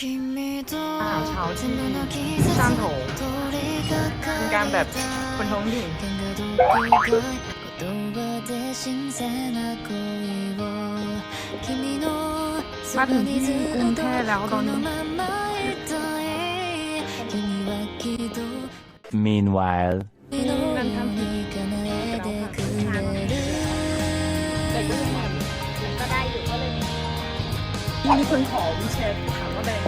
อาหารเช้าที่ช่างโถเป็นการแบบคนท้องถิ่นมาถึงที่กรุงเทพแล้วตอนนี้ Meanwhile นั่นทำผิดแต่ก็ยังแบบก็ได้อยู่ก็เลย มีคนขอวิแชร์ถามว่าแบบ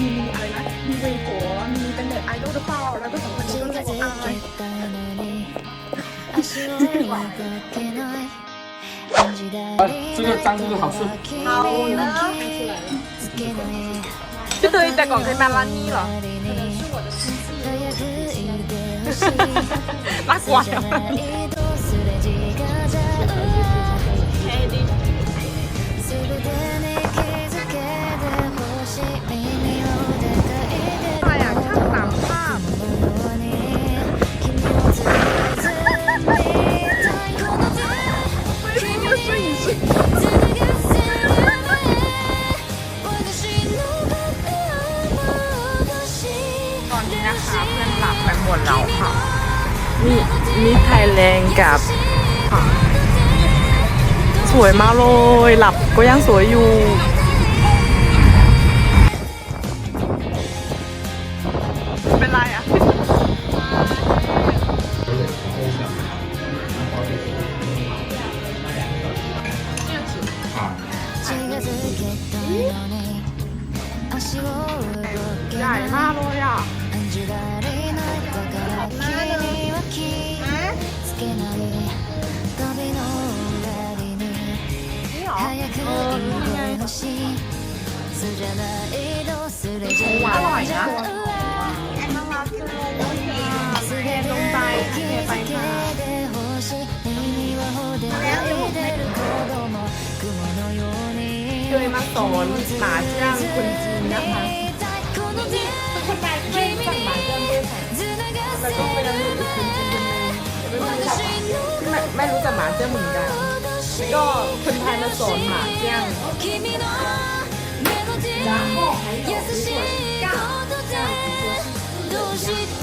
มีอะไรนะ มีเวโกะมีเป็นเน็ตไอดอลหรือเปล่า แล้วก็สองคนนี้ก็เลยบอกอ้าว这个张这个好吃。พี่ตุ้ยแต่ก่อนเคยมาร้านนี้เหรอน่ อนนี้นะคะเพื่อนหลับไปหมดแล้วค่ะ มีมีไทยแลนด์กับค่ะสวยมากเลย หลับก็ยังสวยอยู่เป็นไรอะใหญ่มากเลยอะ อเออนี่ไงอร่อยนะน่ารักจังเลยอะเทลงไปเทไปค่ะเคยมาสอนหมาเชื่องคนจีนนะคะคนไทยไม่รู้จักหมาเจิ้งด้วยค่ะแล้วก็ไปนั่งอยู่อีกคนจีนคนหนึงไม่ไม่รู้จักหมาเชื่องเหมือนกัน ก็คนไทยมาสอนหมาเชื่อง 然后还有如果是杠这样子说是